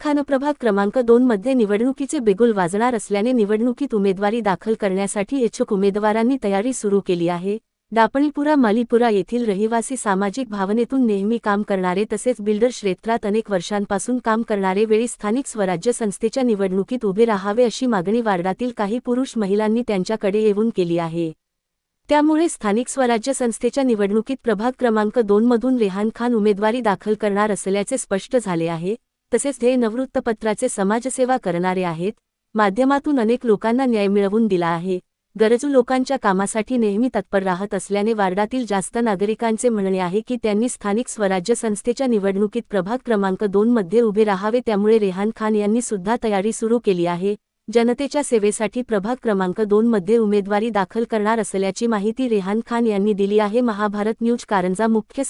खान प्रभाग क्रमांक दोन मध्ये निवडणुकीचे बिगुल वाजणार असल्याने निवडणुकीत उमेदवारी दाखल करण्यासाठी इच्छुक उमेदवारांनी तयारी सुरू केली आहे. दापणीपुरा मालीपुरा येथील रहिवासी सामाजिक भावनेतून नेहमी काम करणारे तसेच बिल्डर क्षेत्रात अनेक वर्षांपासून काम करणारे वेळी स्थानिक स्वराज्य संस्थेच्या निवडणुकीत उभे राहावे अशी मागणी वार्डातील काही पुरुष महिलांनी त्यांच्याकडे येऊन केली आहे. त्यामुळे स्थानिक स्वराज्य संस्थेच्या निवडणुकीत प्रभाग क्रमांक दोनमधून रेहान खान उमेदवारी दाखल करणार असल्याचे स्पष्ट झाले आहे. तसेच हे नवृत्तपत्राचे समाजसेवा करणारे आहेत माध्यमातून अनेक लोकांना न्याय मिळवून दिला आहे. गरजू लोकांच्या कामासाठी नेहमी तत्पर राहत असल्याने वार्डातील जास्त नागरिकांचे म्हणणे आहे की त्यांनी स्थानिक स्वराज्य संस्थेच्या निवडणुकीत प्रभाग क्रमांक दोन मध्ये उभे राहावे त्यामुळे रेहान खान यांनी सुद्धा तयारी सुरू केली आहे. जनतेच्या सेवेसाठी प्रभाग क्रमांक दोन मध्ये उमेदवारी दाखल करणार असल्याची माहिती रेहान खान यांनी दिली आहे. महाभारत न्यूज कारंजा मुख्य